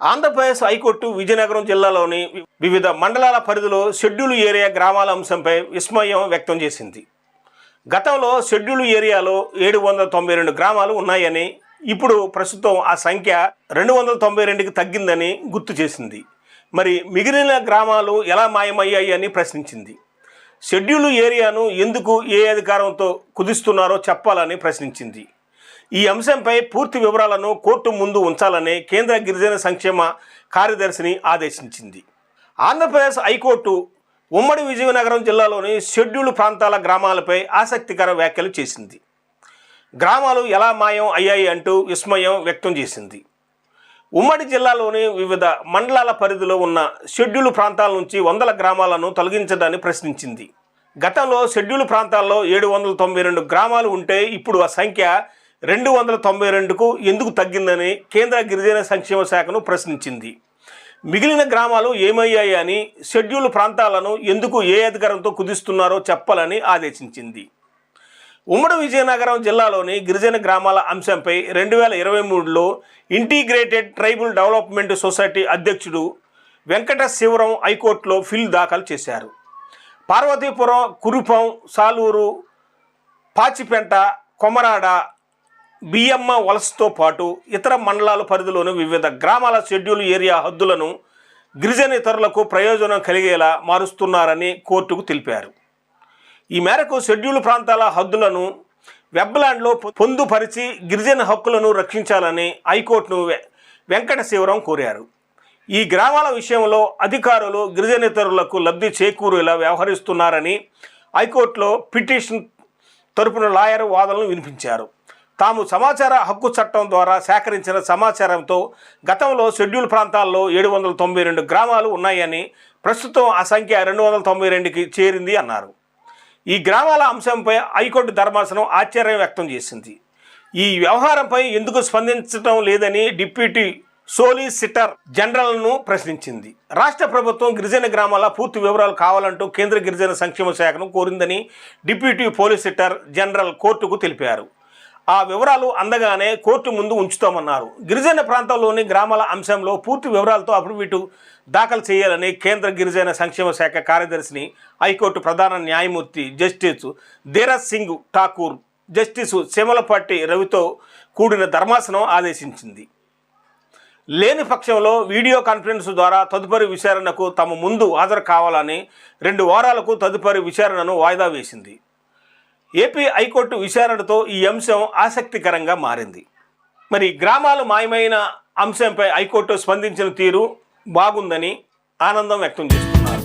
Andhra Pradesh high court Vizianagaram జిల్లాలోని వివిధ మండలాల పరిధిలో షెడ్యూల్ ఏరియా గ్రామాల అంశంపై విస్మయం వ్యక్తం చేసింది. గతంలో షెడ్యూల్ ఏరియాలో ఏడు వందల తొంభై రెండు గ్రామాలు ఉన్నాయని ఇప్పుడు ప్రస్తుతం ఆ సంఖ్య రెండు వందల తొంభై రెండుకి తగ్గిందని గుర్తు చేసింది. మరి మిగిలిన గ్రామాలు ఎలా మాయమయ్యాయి అని ప్రశ్నించింది. షెడ్యూల్ ఏరియాను ఎందుకు ఏ అధికారంతో కుదిస్తున్నారో చెప్పాలని ప్రశ్నించింది. ఈ అంశంపై పూర్తి వివరాలను కోర్టు ముందు ఉంచాలని కేంద్ర గిరిజన సంక్షేమ కార్యదర్శిని ఆదేశించింది. ఆంధ్రప్రదేశ్ హైకోర్టు ఉమ్మడి విజయనగరం జిల్లాలోని షెడ్యూల్ ప్రాంతాల గ్రామాలపై ఆసక్తికర వ్యాఖ్యలు చేసింది. గ్రామాలు ఎలా మాయం అయ్యాయి అంటూ విస్మయం వ్యక్తం చేసింది. ఉమ్మడి జిల్లాలోని వివిధ మండలాల పరిధిలో ఉన్న షెడ్యూల్ ప్రాంతాల నుంచి వందల గ్రామాలను తొలగించడాన్ని ప్రశ్నించింది. గతంలో షెడ్యూల్ ప్రాంతాల్లో ఏడు వందల తొంభై రెండు గ్రామాలు ఉంటే ఇప్పుడు ఆ సంఖ్య రెండు వందల తొంభై రెండుకు ఎందుకు తగ్గిందని కేంద్ర గిరిజన సంక్షేమ శాఖను ప్రశ్నించింది. మిగిలిన గ్రామాలు ఏమయ్యాయి అని షెడ్యూల్ ప్రాంతాలను ఎందుకు ఏ అధికారంతో కుదిస్తున్నారో చెప్పాలని ఆదేశించింది. ఉమ్మడి విజయనగరం జిల్లాలోని గిరిజన గ్రామాల అంశంపై రెండు వేల ఇరవై మూడులో ఇంటిగ్రేటెడ్ ట్రైబల్ డెవలప్మెంట్ సొసైటీ అధ్యక్షుడు వెంకట శివరం హైకోర్టులో ఫిల్ దాఖలు చేశారు. పార్వతీపురం కురుపం సాలూరు పాచిపెంట కొమరాడ బియ్యమ్మ వలసతో పాటు ఇతర మండలాల పరిధిలోని వివిధ గ్రామాల షెడ్యూల్ ఏరియా హద్దులను గిరిజనేతరులకు ప్రయోజనం కలిగేలా మారుస్తున్నారని కోర్టుకు తెలిపారు. ఈ మేరకు షెడ్యూల్ ప్రాంతాల హద్దులను వెబ్లాండ్లో పొందుపరిచి గిరిజన హక్కులను రక్షించాలని హైకోర్టును వెంకట శివరం కోరారు. ఈ గ్రామాల విషయంలో అధికారులు గిరిజనేతరులకు లబ్ధి చేకూరేలా వ్యవహరిస్తున్నారని హైకోర్టులో పిటిషన్ తరపున లాయర్ వాదనలు వినిపించారు. తాము సమాచార హక్కు చట్టం ద్వారా సేకరించిన సమాచారంతో గతంలో షెడ్యూల్ ప్రాంతాల్లో ఏడు వందల తొంభై రెండు గ్రామాలు ఉన్నాయని ప్రస్తుతం ఆ సంఖ్య రెండు వందల తొంభై రెండుకి చేరింది అన్నారు. ఈ గ్రామాల అంశంపై హైకోర్టు ధర్మాసనం ఆశ్చర్యం వ్యక్తం చేసింది. ఈ వ్యవహారంపై ఎందుకు స్పందించడం లేదని డిప్యూటీ సోలిసిటర్ జనరల్ను ప్రశ్నించింది. రాష్ట్ర ప్రభుత్వం గిరిజన గ్రామాల పూర్తి వివరాలు కావాలంటూ కేంద్ర గిరిజన సంక్షేమ శాఖను కోరిందని డిప్యూటీ పోలీసిటర్ జనరల్ కోర్టుకు తెలిపారు. ఆ వివరాలు అందగానే కోర్టు ముందు ఉంచుతామన్నారు. గిరిజన ప్రాంతంలోని గ్రామాల అంశంలో పూర్తి వివరాలతో అఫిడవిట్ దాఖలు చేయాలని కేంద్ర గిరిజన సంక్షేమ శాఖ కార్యదర్శిని హైకోర్టు ప్రధాన న్యాయమూర్తి జస్టిస్ ధీరజ్ సింగ్ ఠాకూర్ జస్టిస్ శమలపట్టి రవితో కూడిన ధర్మాసనం ఆదేశించింది. లేని పక్షంలో వీడియో కాన్ఫరెన్స్ ద్వారా తదుపరి విచారణకు తమ ముందు హాజరు కావాలని రెండు వారాలకు తదుపరి విచారణను వాయిదా వేసింది. ఏపీ హైకోర్టు విచారణతో ఈ అంశం ఆసక్తికరంగా మారింది. మరి గ్రామాలు మాయమైన అంశంపై హైకోర్టు స్పందించిన తీరు బాగుందని ఆనందం వ్యక్తం చేస్తున్నారు.